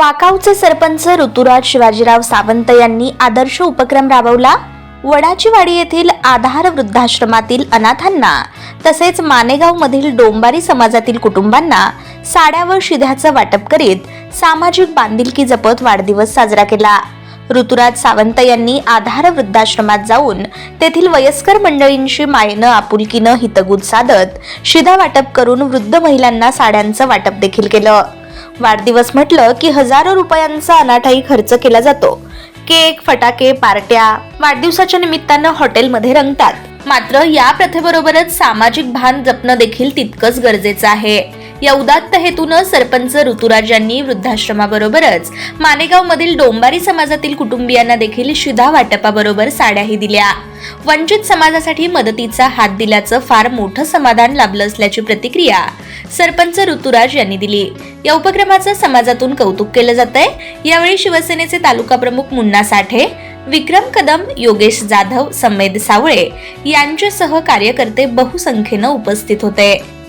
वाकावचे सरपंच ऋतुराज शिवाजीराव सावंत यांनी आदर्श उपक्रम राबवला. वडाचीवाडी येथील आधार वृद्धाश्रमातील अनाथांना तसेच मानेगावमधील डोंबारी समाजातील कुटुंबांना साड्या व शिध्याचं वाटप करीत सामाजिक बांधिलकी जपत वाढदिवस साजरा केला. ऋतुराज सावंत यांनी आधार वृद्धाश्रमात जाऊन तेथील वयस्कर मंडळींशी मायेनं आपुलकीनं हितगुज साधत शिधा वाटप करून वृद्ध महिलांना साड्यांचं वाटप देखील केलं. वाढदिवस म्हटलं की हजारो रुपयांचा अनाठाई खर्च केला जातो. केक फटाके पार्ट्या वाढदिवसाच्या निमित्तानं हॉटेलमध्ये रंगतात. मात्र या प्रथेबरोबरच सामाजिक भान जपणं देखील तितकंच गरजेचं आहे. या उदात्त हेतूनं सरपंच ऋतुराज यांनी वृद्धाश्रमाबरोबरच मानेगावमधील डोंबारी समाजातील कुटुंबियांना देखील शिधा वाटपाबरोबर साड्याही दिल्या. वंचित समाजासाठी मदतीचा हात दिल्याचं फार मोठं समाधान लाभलं असल्याची प्रतिक्रिया सरपंच ऋतुराज यांनी दिली. या उपक्रमाचं समाजातून कौतुक केलं जात आहे यावेळी शिवसेनेचे तालुका प्रमुख मुन्ना साठे विक्रम कदम योगेश जाधव समेद सावळे यांच्यासह कार्यकर्ते बहुसंख्येनं उपस्थित होते.